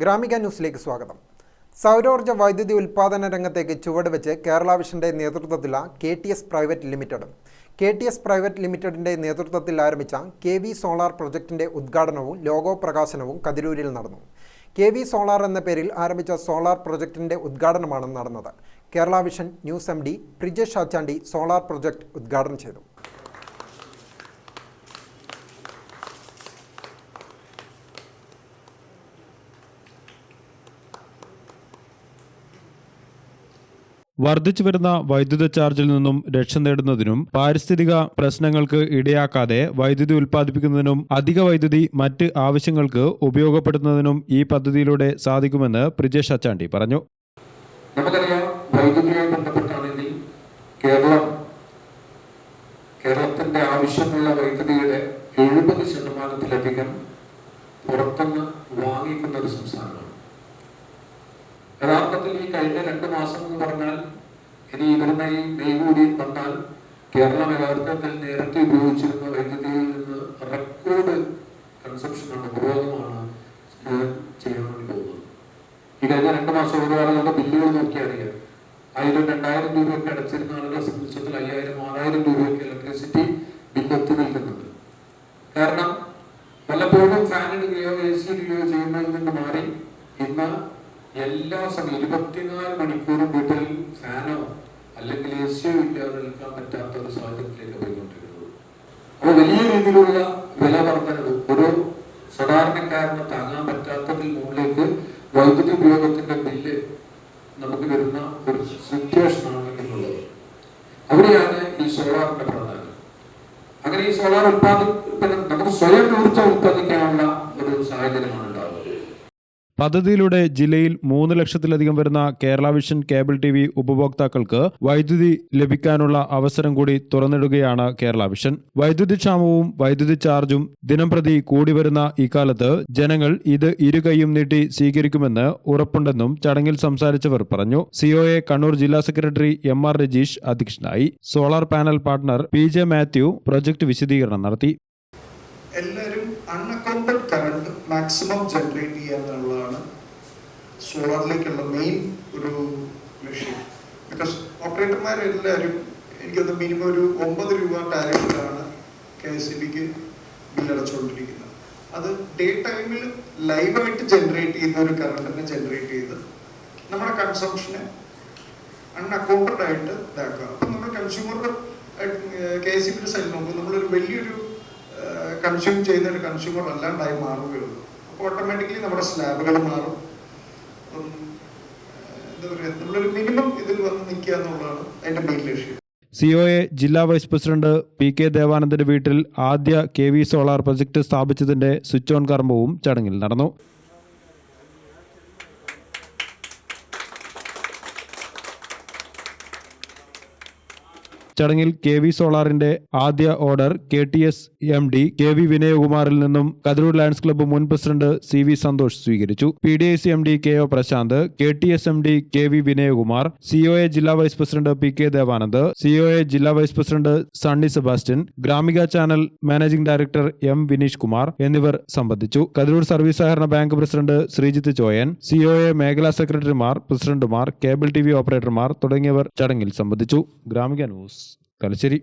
ഗ്രാമിക ന്യൂസിലേക്ക് സ്വാഗതം. സൗരോർജ വൈദ്യുതി ഉൽപ്പാദന രംഗത്തേക്ക് ചുവടുവെച്ച് കേരള വിഷന്റെ നേതൃത്വത്തിലുള്ള K T S private limited. K T S private ലിമിറ്റഡിന്റെ നേതൃത്വത്തിൽ ആരംഭിച്ച കെ വി സോളാർ പ്രൊജക്ടിന്റെ ഉദ്ഘാടനവും ലോഗോ പ്രകാശനവും കതിരൂരിൽ നടന്നു. കെ വി സോളാർ എന്ന പേരിൽ ആരംഭിച്ച സോളാർ പ്രൊജക്ടിന്റെ ഉദ്ഘാടനമാണ് നടന്നത്. Kerala vision news M D Prijesh Achandi solar project ഉദ്ഘാടനം ചെയ്തു. വർദ്ധിച്ചു വരുന്ന വൈദ്യുത ചാർജിൽ നിന്നും രക്ഷ നേടുന്നതിനും പാരിസ്ഥിതിക പ്രശ്നങ്ങൾക്ക് ഇടയാക്കാതെ വൈദ്യുതി ഉൽപ്പാദിപ്പിക്കുന്നതിനും അധിക വൈദ്യുതി മറ്റ് ആവശ്യങ്ങൾക്ക് ഉപയോഗപ്പെടുത്തുന്നതിനും ഈ പദ്ധതിയിലൂടെ സാധിക്കുമെന്ന് പ്രിജേഷ് അച്ചാണ്ടി പറഞ്ഞു. നമുക്കറിയാം വൈദ്യുതിയുമായി ബന്ധപ്പെട്ടാണെങ്കിൽ കേരളം കേരളത്തിന്റെ ആവശ്യമുള്ള വൈദ്യുതിയുടെ എഴുപത് ശതമാനത്തിലധികം പുറത്തുനിന്ന് വാങ്ങിക്കുന്ന ഒരു സംസ്ഥാനമാണ്. യഥാർത്ഥത്തിൽ ഈ കഴിഞ്ഞ രണ്ട് മാസം എന്ന് പറഞ്ഞാൽ മെയ് കൂടി വന്നാൽ കേരളം യഥാർത്ഥത്തിൽ നേരത്തെ ഉപയോഗിച്ചിരുന്ന വൈദ്യുതിയിൽ നിന്ന് റെക്കോർഡ് കൺസപ്ഷനാണ് ഉപയോഗമാണ് ചെയ്യാൻ പോകുന്നത്. ഈ കഴിഞ്ഞ രണ്ട് മാസം ഓരോ ആളുകളുടെ ബില്ലുകൾ നോക്കിയാൽ അറിയാം. ആയിരം രണ്ടായിരം രൂപയൊക്കെ അടച്ചിരുന്ന ആളുകളെ സംബന്ധിച്ചിടത്തോളം അയ്യായിരം ആറായിരം രൂപയൊക്കെ ഇലക്ട്രിസിറ്റി ബില്ല് എത്തി നിൽക്കുന്നുണ്ട്. കാരണം പലപ്പോഴും ഫാൻ ഇടുകയോ എ സി ഇടുകയോ ചെയ്യുന്നതിൽ നിന്ന് മാറി ഇന്ന് എല്ലാ സമയം ഇരുപത്തിനാല് മണിക്കൂറും വീട്ടിൽ ഫാനോ അല്ലെങ്കിൽ എസ് യു ഇല്ലാതെ നിൽക്കാൻ പറ്റാത്ത ഒരു സാഹചര്യത്തിലേക്ക് പോയിക്കൊണ്ടിരിക്കുന്നത് അപ്പോൾ വലിയ രീതിയിലുള്ള വില വർധനവ് ഒരു സാധാരണക്കാരന് താങ്ങാൻ പറ്റാത്തതിൽ മുകളിലേക്ക് വൈദ്യുതി ഉപയോഗത്തിന്റെ ബില്ല് നമുക്ക് വരുന്ന ഒരു സിറ്റുവേഷൻ ആണ് എന്നുള്ളത്. അവിടെയാണ് ഈ സോളാറിന്റെ പ്രാധാന്യം അങ്ങനെ ഈ സോളാർ ഉത്പാദിപ്പിക്കുന്ന നമുക്ക് സ്വയം ഊർജം ഉത്പാദിക്കാനുള്ള ഒരു സാഹചര്യമാണ് പദ്ധതിയിലൂടെ ജില്ലയിൽ മൂന്ന് ലക്ഷത്തിലധികം വരുന്ന Kerala vision cable T V ഉപഭോക്താക്കൾക്ക് വൈദ്യുതി ലഭിക്കാനുള്ള അവസരം കൂടി തുറന്നിടുകയാണ് കേരള വിഷൻ. വൈദ്യുതി ക്ഷാമവും വൈദ്യുതി ചാർജും ദിനംപ്രതി കൂടി വരുന്ന ഇക്കാലത്ത് ജനങ്ങൾ ഇത് ഇരു കൈയും നീട്ടി സ്വീകരിക്കുമെന്ന് ഉറപ്പുണ്ടെന്നും ചടങ്ങിൽ സംസാരിച്ചവർ പറഞ്ഞു. സിഒഎ കണ്ണൂർ ജില്ലാ സെക്രട്ടറി എം ആർ രജീഷ് അധ്യക്ഷനായി. Solar panel partner P J Mathew project വിശദീകരണം നടത്തി. എല്ലാവരും അൺഅക്കൗണ്ടഡ് കറണ്ട് മാക്സിമം ജനറേറ്റ് ചെയ്യുക എന്നുള്ളതാണ് സോളാറിലേക്കുള്ള മെയിൻ ഒരു ലക്ഷ്യം. ബിക്കോസ് ഓപ്പറേറ്റർമാരെല്ലാവരും എനിക്കൊന്ന് മിനിമം ഒരു ഒമ്പത് രൂപ ടാരിഫിലാണ് കെ എസ് സി ബിക്ക് ബില്ലടച്ചുകൊണ്ടിരിക്കുന്നത് അത് ഡേ ടൈമിൽ ലൈവായിട്ട് ജനറേറ്റ് ചെയ്യുന്ന ഒരു കറണ്ടിനെ ജനറേറ്റ് ചെയ്ത് നമ്മുടെ കൺസംഷനെ അൺഅക്കൗണ്ടഡ് ആയിട്ട് ഇതാക്കുക. അപ്പം നമ്മൾ കൺസ്യൂമറുടെ കെ എസ് സി ബിയുടെ സൈഡിൽ നോക്കുമ്പോൾ നമ്മളൊരു വലിയൊരു കൺസ്യൂം ചെയ്യുന്ന ഒരു കൺസ്യൂമർ അല്ലാണ്ടായി മാറുകയുള്ളൂ. അപ്പോൾ ഓട്ടോമാറ്റിക്കലി നമ്മുടെ സ്ലാബുകൾ മാറും. എന്താ പറയുക നമ്മളൊരു മിനിമം ഇതിൽ വന്ന് നിൽക്കുക എന്നുള്ളതാണ് അതിന്റെ മെയിൻ ലക്ഷ്യം. സിഒഎ ജില്ലാ വൈസ് പ്രസിഡന്റ് പി കെ ദേവാനന്ദന്റെ വീട്ടിൽ ആദ്യ കെ വി സോളാർ പ്രൊജക്ട് സ്ഥാപിച്ചതിന്റെ സ്വിച്ച് ഓൺ കർമ്മവും ചടങ്ങിൽ നടന്നു. ചടങ്ങിൽ കെ വി സോളാറിന്റെ ആദ്യ order K T S M D K V വിനയകുമാറിൽ നിന്നും കതിരൂർ ലയൺസ് ക്ലബ്ബ് മുൻ പ്രസിഡന്റ് സി വി സന്തോഷ് സ്വീകരിച്ചു. P D I C M D K O Prashanth K T S M D K V Vinayakumar C O A ജില്ലാ vice president P K Devanand C O A ജില്ലാ vice president Sunny Sebastian Gramika channel managing director M Vineesh Kumar എന്നിവർ സംബന്ധിച്ചു. Kathiroor service സഹകരണ bank president Sreejith Choyan C O A മേഖലാ സെക്രട്ടറിമാർ പ്രസിഡന്റുമാർ cable T V ഓപ്പറേറ്റർമാർ തുടങ്ങിയവർ ചടങ്ങിൽ സംബന്ധിച്ചു. ഗ്രാമിക ന്യൂസ്. തലശ്ശേരി.